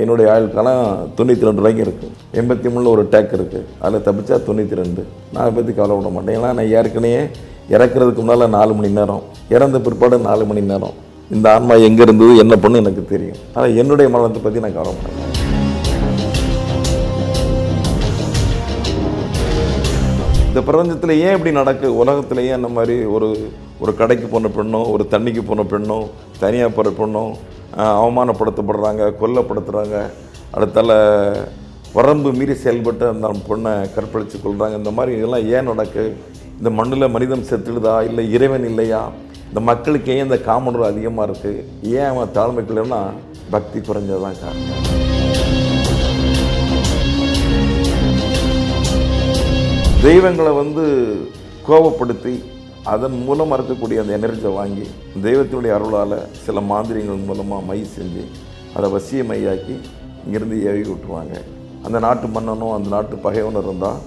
என்னுடைய ஆயுளுக்கான தொண்ணூற்றி ரெண்டு வரைக்கும் இருக்குது எண்பத்தி மூணில் ஒரு டேக் இருக்குது அதில் தப்பிச்சா தொண்ணூற்றி ரெண்டு நான் பற்றி பற்றி கவலைப்பட மாட்டேன். ஏன்னா நான் ஏற்கனவே இறக்குறதுக்கு முன்னால் நாலு மணி நேரம். இறந்த பிற்பாடு நாலு மணி நேரம். இந்த ஆன்மா எங்கே இருந்தது என்ன பண்ணு எனக்கு தெரியும். ஆனால் என்னுடைய மரணத்தை பற்றி நான் கவலைப்பட மாட்டேன். இந்த பிரபஞ்சத்தில் ஏன் இப்படி நடக்கு? உலகத்தில் ஏன் அந்த மாதிரி ஒரு ஒரு கடைக்கு போன பெண்ணோ ஒரு தண்ணிக்கு போன பெண்ணோ தனியாக போகிற பெண்ணோ அவமானப்படுத்தப்படுறாங்க கொல்லப்படுத்துகிறாங்க அடுத்தால வரம்பு மீறி செயல்பட்டு அந்த பொண்ணை கற்பழித்து கொள்கிறாங்க இந்த மாதிரி இதெல்லாம் ஏன் நடக்கு? இந்த மண்ணில் மனிதன் செத்துடுதா? இல்லை இறைவன் இல்லையா? இந்த மக்களுக்கு ஏன் இந்த காமனூர் அதிகமாக இருக்குது ஏன் அவன் தாழ்மைக்குள்ளனா பக்தி குறைஞ்சதான் காரணம். தெய்வங்களை வந்து கோபப்படுத்தி அதன் மூலமாக இருக்கக்கூடிய அந்த எனர்ஜியை வாங்கி தெய்வத்தினுடைய அருளால் சில மாந்திரியங்கள் மூலமாக மை செஞ்சு அதை வசிய மையாக்கி இங்கிருந்து ஏவி விட்டுருவாங்க. அந்த நாட்டு மன்னனும் அந்த நாட்டு பகைவனும் இருந்தால்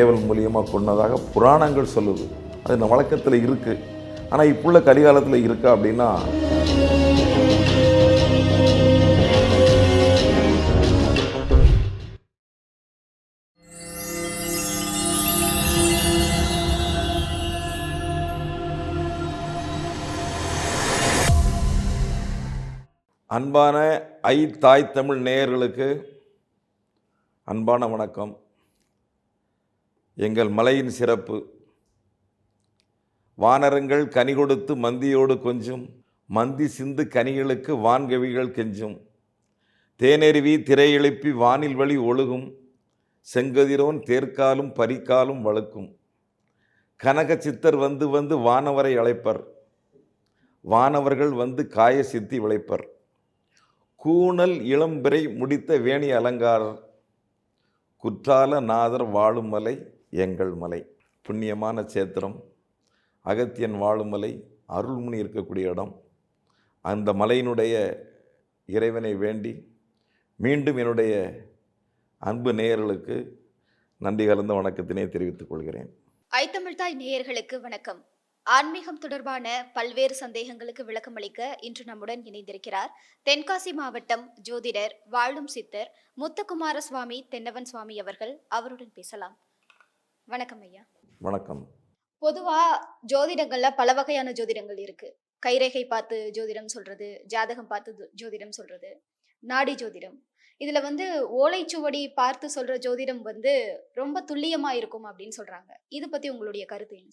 ஏவல் மூலியமாக கொன்னதாக புராணங்கள் சொல்லுது. அது இந்த வழக்கத்தில் இருக்குது ஆனால் இப்புள்ள கலிகாலத்தில் இருக்கா அப்படின்னா அன்பான ஐ தாய் தமிழ் நேயர்களுக்கு அன்பான வணக்கம். எங்கள் மலையின் சிறப்பு. வானரங்கள் கனி கொடுத்து மந்தியோடு கொஞ்சும் மந்தி சிந்து கனிகளுக்கு வான்கவிகள் கெஞ்சும். தேனெருவி திரை எழுப்பி வானில் வழி ஒழுகும் செங்கதிரோன் தேர்க்காலும் பரிக்காலும் வழுக்கும். கனக சித்தர் வந்து வந்து வானவரை அழைப்பர் வானவர்கள் வந்து காய சித்தி விளைப்பர். கூணல் இளம்பிறை முடித்த வேணி அலங்காரர் குற்றால நாதர் வாழும் மலை எங்கள் மலை. புண்ணியமான சேத்திரம் அகத்தியன் வாழும் மலை அருள்முனி இருக்கக்கூடிய இடம். அந்த மலையினுடைய இறைவனை வேண்டி மீண்டும் என்னுடைய அன்பு நேயர்களுக்கு நன்றி கலந்த வணக்கத்தினை தெரிவித்துக் கொள்கிறேன். ஐத்தமிழ்தாய் நேயர்களுக்கு வணக்கம். ஆன்மீகம் தொடர்பான பல்வேறு சந்தேகங்களுக்கு விளக்கமளிக்க இன்று நம்முடன் இணைந்திருக்கிறார். தென்காசி மாவட்டம் ஜோதிடர் வாழும் சித்தர் முத்துக்குமார சுவாமி தென்னவன் சுவாமி அவர்கள் அவருடன் பேசலாம். வணக்கம் ஐயா. வணக்கம். பொதுவா ஜோதிடங்கள்ல பல வகையான ஜோதிடங்கள் இருக்கு. கைரேகை பார்த்து ஜோதிடம் சொல்றது ஜாதகம் பார்த்து ஜோதிடம் சொல்றது நாடி ஜோதிடம். இதுல வந்து ஓலைச்சுவடி பார்த்து சொல்ற ஜோதிடம் வந்து ரொம்ப துல்லியமா இருக்கும் அப்படின்னு சொல்றாங்க. இது பத்தி உங்களுடைய கருத்து என்ன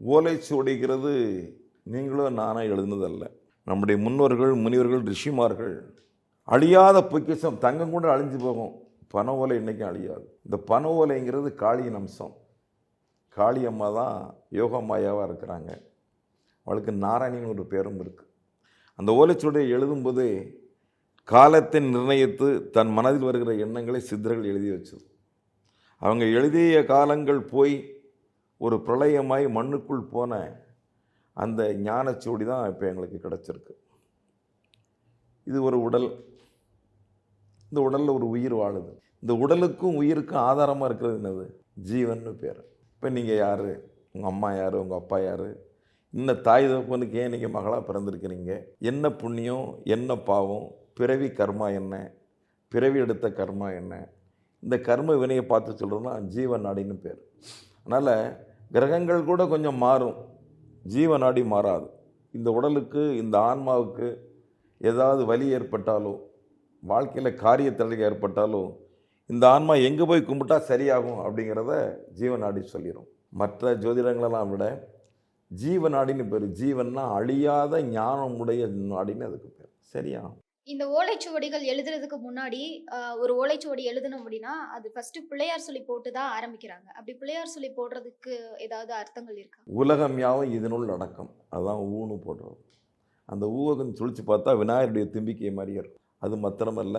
ஓலைச்சுவடிகிறது ஓலை நீங்களும் நானாக எழுதுனதல்ல. நம்முடைய முன்னோர்கள் முனிவர்கள் ரிஷிமார்கள் அழியாத பொக்கிஷம் தங்கம் கூட அழிஞ்சு போகும். பன ஓலை இன்றைக்கும் அழியாது. இந்த பன ஓலைங்கிறது காளியின் அம்சம். காளி அம்மா தான் யோகமாயாவாக இருக்கிறாங்க. அவளுக்கு நாராயணின்னு ஒரு பேரும் இருக்குது அந்த ஓலைச்சுவடியை எழுதும்போது காலத்தை நிர்ணயித்து தன் மனதில் வருகிற எண்ணங்களை சித்தர்கள் எழுதி வச்சது. அவங்க எழுதிய காலங்கள் போய் ஒரு பிரளயமாய் மண்ணுக்குள் போன அந்த ஞானச்சுவடி தான் இப்போ எங்களுக்கு கிடச்சிருக்கு. இது ஒரு உடல். இந்த உடலில் ஒரு உயிர் வாழுது. இந்த உடலுக்கும் உயிருக்கும் ஆதாரமாக இருக்கிறது என்னது? ஜீவன்னு பேர். இப்போ நீங்கள் யார்? உங்கள் அம்மா யார்? உங்கள் அப்பா யார்? இன்ன தாய் தகப்பனுக்கு ஏன் நீங்கள் மகளாக பிறந்திருக்கிறீங்க? என்ன புண்ணியம்? என்ன பாவம்? பிறவி கர்மா என்ன? பிறவி எடுத்த கர்மா என்ன? இந்த கர்ம வினையை பார்த்து சொல்கிறதுனா ஜீவன் நாடின்னு பேர். அதனால் கிரகங்கள் கூட கொஞ்சம் மாறும். ஜீவநாடி மாறாது. இந்த உடலுக்கு இந்த ஆன்மாவுக்கு ஏதாவது வலி ஏற்பட்டாலோ வாழ்க்கையில் காரிய தடை ஏற்பட்டாலோ இந்த ஆன்மா எங்கே போய் கும்பிட்டா சரியாகும் அப்படிங்கிறத ஜீவநாடி சொல்லிடும் மற்ற ஜோதிடங்களெல்லாம் விட ஜீவநாடின்னு பேர். ஜீவன்னா அழியாத ஞானம் உடைய நாடின்னு அதுக்கு பேர். சரியா? இந்த ஓலைச்சுவடிகள் எழுதுறதுக்கு முன்னாடி ஒரு ஓலைச்சுவடி எழுதணும் அப்படின்னா அது ஃபர்ஸ்ட் பிள்ளையார் சொல்லி போட்டு தான் ஆரம்பிக்கிறாங்க. அப்படி பிள்ளையார் சொல்லி போடுறதுக்கு ஏதாவது அர்த்தங்கள் இருக்கா? உலகம் யாவும் இதனுள் அடக்கம் அதுதான் ஊன்னு போடுறது. அந்த ஊவகம் சுழித்து சுழிச்சு பார்த்தா விநாயகருடைய தும்பிக்கை மாதிரியே இருக்கும். அது மாத்திரமல்ல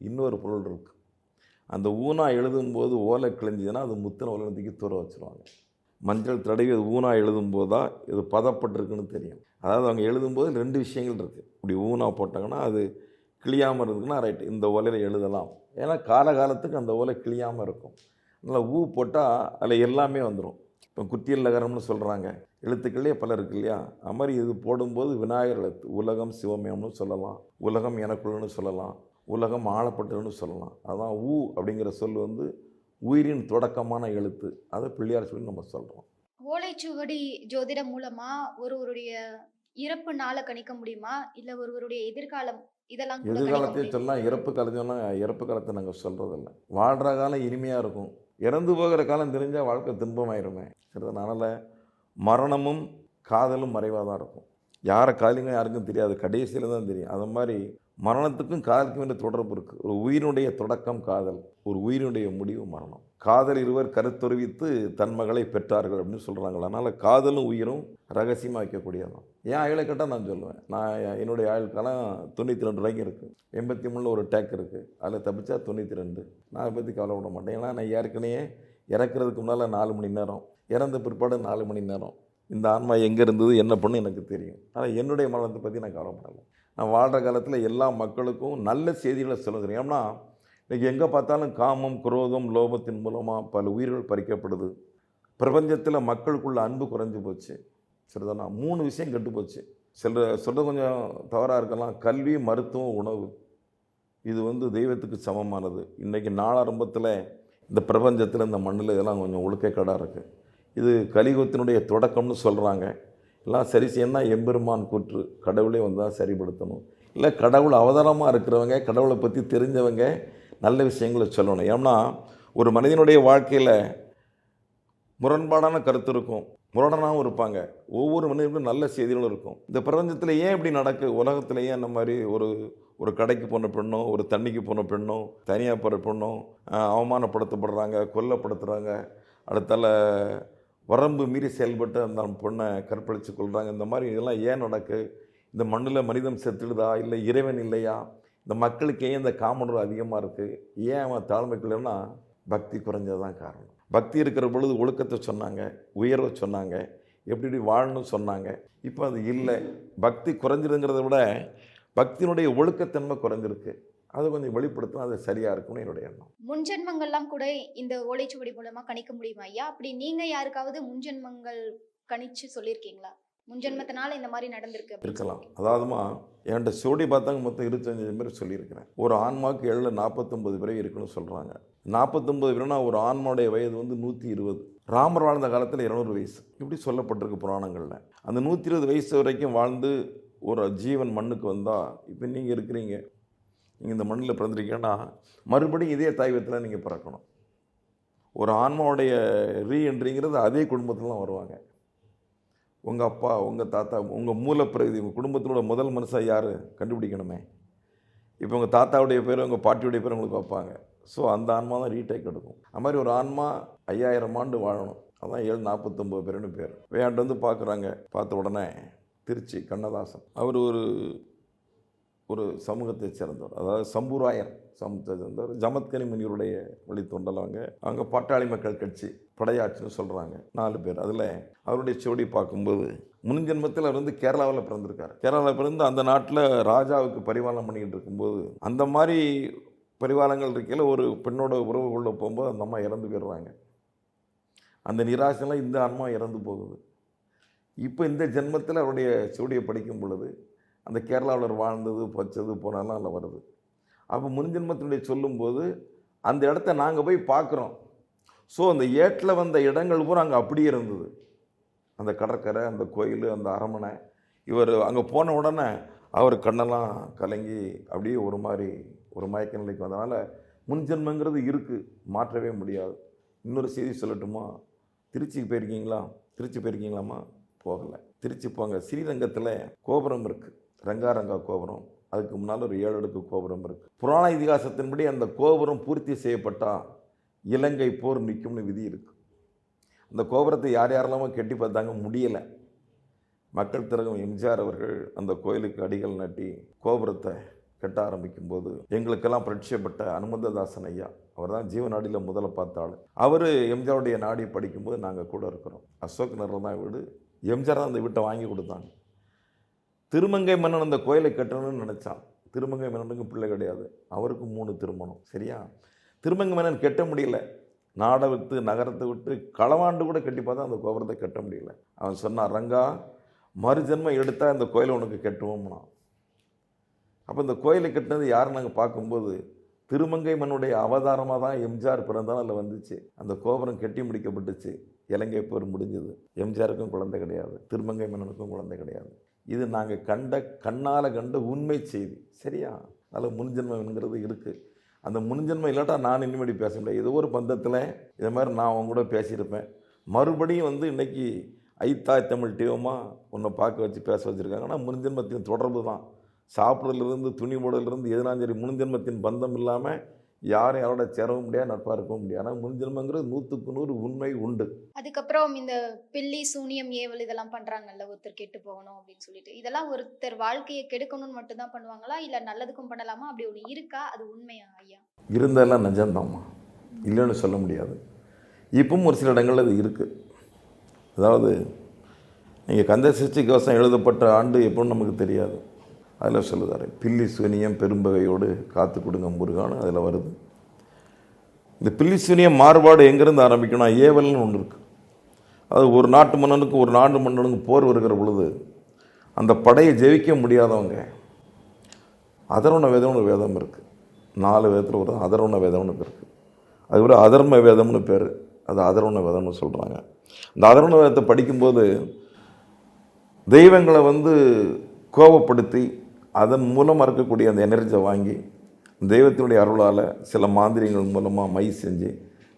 இன்னொரு பொருள் இருக்குது அந்த ஊனா எழுதும்போது ஓலை கிழிஞ்சதுன்னா அது முத்தின உலகத்துக்கு தூர வச்சுருவாங்க. மஞ்சள் தடவி அது ஊனா எழுதும்போது தான் இது பதப்பட்டிருக்குன்னு தெரியும். அதாவது அவங்க எழுதும்போது ரெண்டு விஷயங்கள் இருக்குது இப்படி ஊனா போட்டாங்கன்னா அது கிளியாமல் இருந்துக்குன்னா ரைட் இந்த ஓலையில் எழுதலாம். ஏன்னா காலகாலத்துக்கு அந்த ஓலை கிளியாமல் இருக்கும். அதனால் ஊ போட்டால் அதில் எல்லாமே வந்துடும் இப்போ குத்தியல் நகரம்னு சொல்கிறாங்க எழுத்துக்கள்லேயே பல இருக்கு இல்லையா? அது மாதிரி இது போடும்போது விநாயகர் எழுத்து உலகம் சிவமயம்னு சொல்லலாம். உலகம் எனக்குள்னு சொல்லலாம். உலகம் ஆளப்பட்டதுன்னு சொல்லலாம். அதான் ஊ அப்படிங்கிற சொல் வந்து உயிரின் தொடக்கமான எழுத்து. அதை பிள்ளையார் சொல்லி நம்ம சொல்கிறோம் ஓலைச்சுவடி ஜோதிடம் மூலமா ஒருவருடைய இறப்பு நாளை கணிக்க முடியுமா? இல்ல ஒருவருடைய எதிர்காலம் இதெல்லாம் முடியுமா? சொல்லலாம் இறப்பு காலத்தையும் இறப்பு காலத்தை நாங்கள் சொல்கிறதில்ல வாழ்கிற காலம் இனிமையாக இருக்கும். இறந்து போகிற காலம் தெரிஞ்சால் வாழ்க்கை துன்பமாயிருமே. சரி அதனால் மரணமும் காதலும் மறைவாக தான் இருக்கும். யாரை காதலிங்க யாருக்கும் தெரியாது. கடைசியில் தான் தெரியும். அது மாதிரி மரணத்துக்கும் காதலுக்கும் வேண்டிய தொடர்பு இருக்குது ஒரு உயிரினுடைய தொடக்கம் காதல் ஒரு உயிரினுடைய முடிவு மரணம். காதல் இருவர் கருத்தொருவித்து தன் மகளை பெற்றார்கள் அப்படின்னு சொல்கிறாங்களா அதனால் காதலும் உயிரும் ரகசியமாக வைக்கக்கூடியதான் ஏன் ஆயுளை கேட்டால் நான் சொல்லுவேன். நான் என்னுடைய ஆயுள்காலம் தொண்ணூற்றி ரெண்டு வரைக்கும் இருக்குது எண்பத்தி மூணில் ஒரு டேக் இருக்குது அதில் தப்பிச்சா தொண்ணூற்றி ரெண்டு. நான் அதை பற்றி கவலைப்பட மாட்டேன். ஏன்னா நான் ஏற்கனவே இறக்குறதுக்கு முன்னால் நாலு மணி நேரம் இறந்த பிற்பாடு நாலு மணி நேரம். இந்த ஆன்மா எங்கே இருந்தது என்ன பண்ணு எனக்கு தெரியும். ஆனால் என்னுடைய மரணத்தை பற்றி நான் கவலைப்படலை. நான் வாழ்கிற காலத்தில் எல்லா மக்களுக்கும் நல்ல செய்திகளை சொல்லுகிறேன். ஏன்னா இன்றைக்கி எங்கே பார்த்தாலும் காமம் குரோதம் லோபத்தின் மூலமாக பல உயிர்கள் பறிக்கப்படுது. பிரபஞ்சத்தில் மக்களுக்குள்ள அன்பு குறைஞ்சி போச்சு. சரிதானா? மூணு விஷயம் கெட்டு போச்சு. சில சொல்கிறது கொஞ்சம் தவறாக இருக்கலாம். கல்வி மருத்துவம் உணவு. இது வந்து தெய்வத்துக்கு சமமானது. இன்றைக்கி நாளாரம்பத்தில் இந்த பிரபஞ்சத்தில் இந்த மண்ணில் இதெல்லாம் கொஞ்சம் ஒழுக்கக்கேடாக இருக்குது இது கலியுகத்தினுடைய தொடக்கம்னு சொல்கிறாங்க எல்லாம் சரி செய்யணும்னா எம்பெருமான் கூற்று கடவுளே வந்து தான் சரிப்படுத்தணும். இல்லை கடவுள் அவதாரமாக இருக்கிறவங்க கடவுளை பற்றி தெரிஞ்சவங்க நல்ல விஷயங்களை சொல்லணும். ஏன்னா ஒரு மனிதனுடைய வாழ்க்கையில் முரண்பாடான கருத்து இருக்கும். முரடனாகவும் இருப்பாங்க. ஒவ்வொரு மனிதனுக்கும் நல்ல செய்திகளும் இருக்கும். இந்த பிரபஞ்சத்தில் ஏன் இப்படி நடக்கு? உலகத்தில் ஏன் அந்த மாதிரி ஒரு ஒரு கடைக்கு போன பெண்ணோ ஒரு தண்ணிக்கு போன பெண்ணோ தனியாக போகிற பெண்ணோ அவமானப்படுத்தப்படுறாங்க கொல்லப்படுத்துகிறாங்க அடுத்தால வரம்பு மீறி செயல்பட்டு அந்த பொண்ணை கற்பழித்து கொள்கிறாங்க இந்த மாதிரி இதெல்லாம் ஏன் நடக்கு? இந்த மண்ணில் மனிதம் செத்துடுதா? இல்லை இறைவன் இல்லையா? இந்த மக்களுக்கு ஏன் இந்த காமனர் அதிகமாக இருக்குது ஏன் அவன் தாழ்மைக்குள்ளனா பக்தி குறைஞ்சதான் காரணம். பக்தி இருக்கிற பொழுது ஒழுக்கத்தை சொன்னாங்க உயர்வை சொன்னாங்க எப்படி எப்படி வாழணும்னு சொன்னாங்க. இப்போ அது இல்லை. பக்தி குறைஞ்சிருங்கிறத விட பக்தியினுடைய ஒழுக்கத்தன்மை குறைஞ்சிருக்கு. அதை கொஞ்சம் வெளிப்படுத்தினா அது சரியாக இருக்கும்னு என்னுடைய எண்ணம். முன்ஜென்மங்கள்லாம் கூட இந்த ஓலைச்சுவடி மூலமா கணிக்க முடியுமா ஐயா? அப்படி நீங்க யாருக்காவது முன்ஜென்மங்கள் கணிச்சு சொல்லியிருக்கீங்களா? முன்ஜென்மத்தினால இந்த மாதிரி நடந்திருக்கு இருக்கலாம். அதாவதுமா என்கிட்ட சோடி பார்த்தாங்க மொத்தம் இருபத்தஞ்சு பேர் சொல்லியிருக்கிறேன். ஒரு ஆன்மாவுக்கு ஏழில் நாற்பத்தொம்பது பேர் இருக்குன்னு சொல்கிறாங்க நாற்பத்தொம்பது பேர்னா ஒரு ஆன்மாவுடைய வயது வந்து நூற்றி இருபது. ராமர் வாழ்ந்த காலத்தில் இருநூறு வயசு. இப்படி சொல்லப்பட்டிருக்கு புராணங்களில். அந்த நூற்றி இருபது வயசு வரைக்கும் வாழ்ந்து ஒரு ஜீவன் மண்ணுக்கு வந்தால் இப்போ நீங்கள் இருக்கிறீங்க. நீங்கள் இந்த மண்ணில் பிறந்திருக்கீங்கன்னா மறுபடியும் இதே தாய்வத்தில் நீங்கள் பிறக்கணும். ஒரு ஆன்மாவுடைய ரீஎன்ட்ரிங்கிறது அதே குடும்பத்தில் தான் வருவாங்க. உங்கள் அப்பா உங்கள் தாத்தா உங்கள் மூலப்பிரதி உங்கள் குடும்பத்தினோட முதல் மனுஷன் யார்? கண்டுபிடிக்கணுமே. இப்போ உங்கள் தாத்தாவுடைய பேர் உங்கள் பாட்டியுடைய பேர் உங்களுக்கு வைப்பாங்க. ஸோ அந்த ஆன்மா தான் ரீடேக் எடுக்கும். அது மாதிரி ஒரு ஆன்மா ஐயாயிரம் ஆண்டு வாழணும். அதான் ஏழு நாற்பத்தொம்பது பேருன்னு பேர். வேண்டு வந்து பார்க்குறாங்க பார்த்த உடனே திருச்சி கண்ணதாசன். அவர் ஒரு ஒரு சமூகத்தை சேர்ந்தவர். அதாவது சம்புராயர் சமூகத்தை சேர்ந்தவர். ஜமத்கனி முனிவருடைய வழித்தொண்டல் அவங்க. அவங்க பாட்டாளி மக்கள் கட்சி படையாட்சின்னு சொல்கிறாங்க நாலு பேர். அதில் அவருடைய செவடி பார்க்கும்போது முன் ஜென்மத்தில் அவர் வந்து கேரளாவில் பிறந்திருக்கார். கேரளாவில் பிறந்து அந்த நாட்டில் ராஜாவுக்கு பரிபாலனம் பண்ணிக்கிட்டு இருக்கும்போது அந்த மாதிரி பரிவாரங்கள் இருக்கையில் ஒரு பெண்ணோட உறவு கொள்ள போகும்போது அந்த அம்மா இறந்து போயிடுறாங்க. அந்த நிராசெல்லாம் இந்த அம்மா இறந்து போகுது. இப்போ இந்த ஜென்மத்தில் அவருடைய செவடியை படிக்கும் பொழுது அந்த கேரளாவில் வாழ்ந்தது பச்சது போனாலும் அதில் வருது. அப்போ முன்ஜென்மத்தினுடைய சொல்லும்போது அந்த இடத்த நாங்கள் போய் பார்க்குறோம். ஸோ அந்த ஏட்டில் வந்த இடங்கள் பூரா அங்கே அப்படியே இருந்தது. அந்த கடற்கரை அந்த கோயில் அந்த அரமனை இவர் அங்கே போன உடனே அவர் கண்ணெல்லாம் கலங்கி அப்படியே ஒரு மாதிரி ஒரு மயக்க நிலைக்கு வந்தனால முன்ஜென்மங்கிறது இருக்குது மாற்றவே முடியாது. இன்னொரு செய்தி சொல்லட்டுமா? திருச்சிக்கு போயிருக்கீங்களா? திருச்சி போயிருக்கீங்களாம்மா? போகலை. திருச்சி போங்க. ஸ்ரீரங்கத்தில் கோபுரம் இருக்குது ரங்காரங்கா கோபுரம் அதுக்கு முன்னால் ஒரு ஏழு அடுக்கு கோபுரம் இருக்குது புராண இதிகாசத்தின்படி அந்த கோபுரம் பூர்த்தி செய்யப்பட்டால் இலங்கை போர் நிற்கும்னு விதி இருக்குது அந்த கோபுரத்தை யார் யாரெல்லாமோ கெட்டி பார்த்தாங்க முடியலை. மக்கள் திறகும் எம்ஜிஆர் அவர்கள் அந்த கோயிலுக்கு அடிகள் நட்டி கோபுரத்தை கட்ட ஆரம்பிக்கும்போது எங்களுக்கெல்லாம் பிரட்சியப்பட்ட அனுமந்ததாசன் ஐயா அவர் தான் ஜீவநாடியில் முதல்ல பார்த்த அவர் எம்ஜிஆருடைய நாடி படிக்கும்போது நாங்கள் கூட இருக்கிறோம். அசோக் நகரில் தான் வீடு. எம்ஜிஆர் தான் அந்த வீட்டை வாங்கி கொடுத்தாங்க. திருமங்கை மன்னன் அந்த கோயிலை கட்டணும்னு நினச்சான். திருமங்கை மன்னனுக்கு பிள்ளை கிடையாது. அவருக்கு மூணு திருமணம். சரியா? திருமங்கை மன்னன் கட்ட முடியல. நாடை விட்டு நகரத்தை விட்டு களவாண்டு கூட கட்டி பார்த்தா அந்த கோபுரத்தை கட்ட முடியல. அவன் சொன்னான் ரங்கா மறுஜென்மம் எடுத்தால் இந்த கோயிலை உனக்கு கட்டுவோம்னா. அப்போ இந்த கோயிலை கட்டினது யார் நாங்கள் பார்க்கும்போது திருமங்கை மன்னுடைய அவதாரமாக தான் எம்ஜிஆர் பிறந்தாலும் அதில் வந்துச்சு. அந்த கோபுரம் கட்டி முடிக்கப்பட்டுச்சு. இலங்கை போர் முடிஞ்சது. எம்ஜிஆருக்கும் குழந்தை கிடையாது. திருமங்கை மன்னனுக்கும் குழந்தை கிடையாது. இது நாங்கள் கண்ட கண்ணால் கண்ட உண்மை செய்தி. சரியா? அதில் முன்ஜென்மங்கிறது இருக்குது அந்த முன்ஜென்மம் இல்லாட்டா நான் இனிமேடி பேச முடியாது. ஏதோ ஒரு பந்தத்தில் இதை மாதிரி நான் அவங்க கூட பேசியிருப்பேன். மறுபடியும் வந்து இன்றைக்கி ஐத்தாய் தமிழ் டீவமாக உன்னை பார்க்க வச்சு பேச வச்சுருக்காங்க. ஆனால் முன்ஜென்மத்தின் தொடர்பு தான் சாப்பிட்றதுலேருந்து துணி போடலேருந்து எதுனாலும் சரி முன்ஜென்மத்தின் பந்தம் இல்லாமல் யாரும் யாரோட சேரவும் முடியாது நட்பாக இருக்கவும் முடியாது. ஆனால் முன்ஜென்மங்கிறது நூற்றுக்கு நூறு உண்மை உண்டு. அதுக்கப்புறம் இந்த பில்லி சூனியம் ஏவல் இதெல்லாம் பண்றாங்கல்ல ஒருத்தர் கெட்டு போகணும் அப்படின்னு சொல்லிட்டு. இதெல்லாம் ஒருத்தர் வாழ்க்கையை கெடுக்கணும்னு மட்டும் தான் பண்ணுவாங்களா? இல்ல நல்லதுக்கும் பண்ணலாமா? அப்படி ஒண்ணு இருக்கா? அது உண்மையா ஐயா? இருந்தெல்லாம் நிஜம்தாம்மா. இல்லைன்னு சொல்ல முடியாது. இப்பவும் ஒரு சில இடங்கள்ல அது இருக்குது அதாவது நீங்கள் கந்த சஷ்டி கவசம் எழுதப்பட்ட ஆண்டு எப்போன்னு நமக்கு தெரியாது. அதில் சொல்லுதாரு பில்லி சூனியம் பெரும்பகையோடு காத்து கொடுங்க முருகான்னு அதில் வருது. இந்த பில்லி சூனியம் மாறுபாடு எங்கேருந்து ஆரம்பிக்கணும் ஏவல்னு ஒன்று இருக்குது அது ஒரு நாட்டு மன்னனுக்கு ஒரு நாட்டு மன்னனுக்கு போர் வருகிற பொழுது அந்த படையை ஜெயிக்க முடியாதவங்க அதர்வண வேதம்னு ஒரு வேதம் இருக்குது நாலு வேதத்தில் ஒரு அதர்வண வேதம்னு இருக்குது அது ஒரு அதர்ம வேதம்னு பேர். அது அதர்வண வேதம்னு சொல்கிறாங்க இந்த அதர்வண வேதத்தை படிக்கும்போது தெய்வங்களை வந்து கோபப்படுத்தி அதன் மூலமாக இருக்கக்கூடிய அந்த எனர்ஜியை வாங்கி தெய்வத்தினுடைய அருளால் சில மாந்திரியங்கள் மூலமாக மை செஞ்சு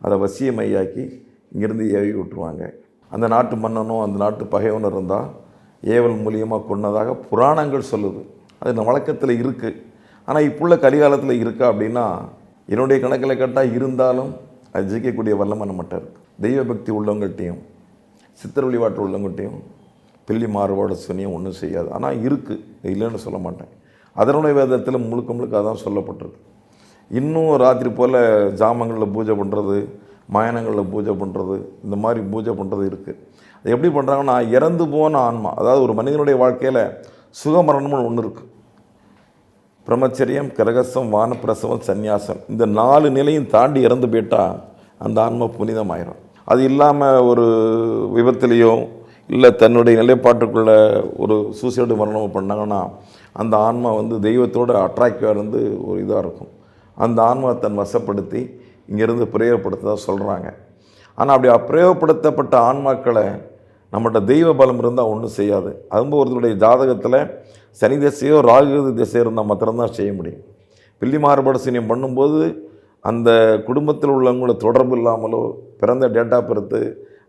அதை வசிய மையாக்கி இங்கேருந்து ஏவி விட்டுருவாங்க. அந்த நாட்டு மன்னனும் அந்த நாட்டு பகைவனும் இருந்தால் ஏவல் மூலியமாக கொன்னதாக புராணங்கள் சொல்லுது. அது இந்த வழக்கத்தில் இருக்குது ஆனால் இப்புள்ள கலிகாலத்தில் இருக்கா அப்படின்னா என்னுடைய கணக்கில் கேட்டால் இருந்தாலும் அது ஜெயிக்கக்கூடிய வல்லமை நம்மகிட்ட இருக்குது தெய்வ பக்தி உள்ளவங்கள்ட்டையும் சித்தர் வழிபாட்டு உள்ளவங்கள்ட்டையும் பில்லி மாறுபாடு சுனியம் ஒன்றும் செய்யாது. ஆனால் இருக்குது இல்லைன்னு சொல்ல மாட்டேன். அதனுடைய வேதத்தில் முழுக்க முழுக்க அதான் சொல்லப்பட்டிருக்கு. இன்னும் ராத்திரி போல் ஜாமங்களில் பூஜை பண்ணுறது மயனங்களில் பூஜை பண்ணுறது இந்த மாதிரி பூஜை பண்ணுறது இருக்குது அது எப்படி பண்ணுறாங்கன்னா இறந்து போன ஆன்மா அதாவது ஒரு மனிதனுடைய வாழ்க்கையில் சுகமரணம்னு ஒன்று இருக்குது பிரம்மச்சரியம் கிரகசம் வானப்பிரசவம் சந்நியாசம் இந்த நாலு நிலையும் தாண்டி இறந்து போயிட்டால் அந்த ஆன்மா புனிதமாயிரும். அது இல்லாமல் ஒரு விபத்துலேயோ இல்லை தன்னுடைய நிலைப்பாட்டுக்குள்ள ஒரு சூசைடு மரணம் பண்ணாங்கன்னா அந்த ஆன்மா வந்து தெய்வத்தோடு அட்ராக்டிவாக இருந்து ஒரு இதாக இருக்கும். அந்த ஆன்மா தன் வசப்படுத்தி இங்கேருந்து பிரயோகப்படுத்ததாக சொல்கிறாங்க ஆனால் அப்படி அப்பிரயோகப்படுத்தப்பட்ட ஆன்மாக்களை நம்மகிட்ட தெய்வ பலம் இருந்தால் ஒன்றும் செய்யாது. அதுவும் ஒருத்தருடைய ஜாதகத்தில் சனி திசையோ ராகு திசையோ இருந்தால் மாத்திரம்தான் செய்ய முடியும். பில்லி மாறுபாடு சீனியம் பண்ணும்போது அந்த குடும்பத்தில் உள்ளவங்களோட தொடர்பு இல்லாமலோ பிறந்த டேட்டா பொறுத்து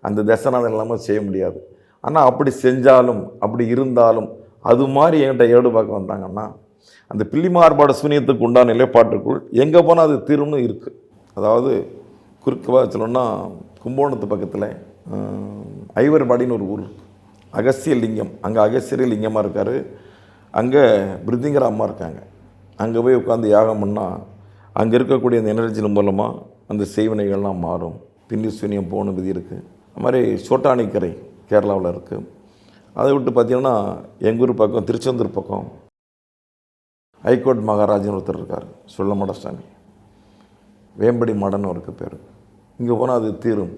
அந்த தசநாதம் இல்லாமல் செய்ய முடியாது. ஆனால் அப்படி செஞ்சாலும் அப்படி இருந்தாலும் அது மாதிரி என்கிட்ட ஏடு பார்க்க வந்தாங்கன்னா அந்த பில்லி மாறுபாடு சூனியத்துக்கு உண்டான நிலைப்பாட்டுக்குள் எங்கே போனால் அது தீரும்னு இருக்குது அதாவது குறுக்கவா சொல்லணும்னா கும்பகோணத்து பக்கத்தில் ஐவர்பாடின்னு ஒரு ஊர் அகசிய லிங்கம் அங்கே அகசிய லிங்கமாக இருக்கார். அங்கே பிரிதிங்கர அம்மா இருக்காங்க. அங்கே போய் உட்காந்து யாகம் பண்ணால் அங்கே இருக்கக்கூடிய அந்த எனர்ஜி மூலமாக அந்த செய்வினைகள்லாம் மாறும். பின்னி சூனியம் போன விதி இருக்குது அது மாதிரி சோட்டானிக்கரை. கேரளாவில் இருக்குது அதை விட்டு பார்த்தீங்கன்னா எங்கள் ஊர் பக்கம் திருச்செந்தூர் பக்கம் ஹைகோர்ட் மகாராஜன் ஒருத்தர் இருக்கார் சொல்லமட சாமி வேம்படி மடன்னு இருக்கு பேர். இங்கே போனால் அது தீரும்.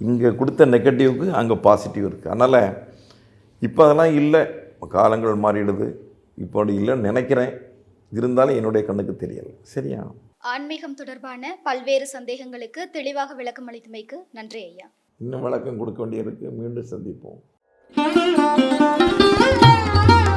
இங்கே கொடுத்த நெகட்டிவ்க்கு அங்கே பாசிட்டிவ் இருக்குது அதனால் இப்போ அதெல்லாம் இல்லை. காலங்கள் மாறிடுது. இப்போ அப்படி இல்லைன்னு நினைக்கிறேன். இருந்தாலும் என்னுடைய கண்ணுக்கு தெரியலை. சரியா? ஆன்மீகம் தொடர்பான பல்வேறு சந்தேகங்களுக்கு தெளிவாக விளக்கம் அளித்தமைக்கு நன்றி ஐயா. இன்னும் விளக்கம் கொடுக்க வேண்டியிருக்கு மீண்டும் சந்திப்போம் Thank you.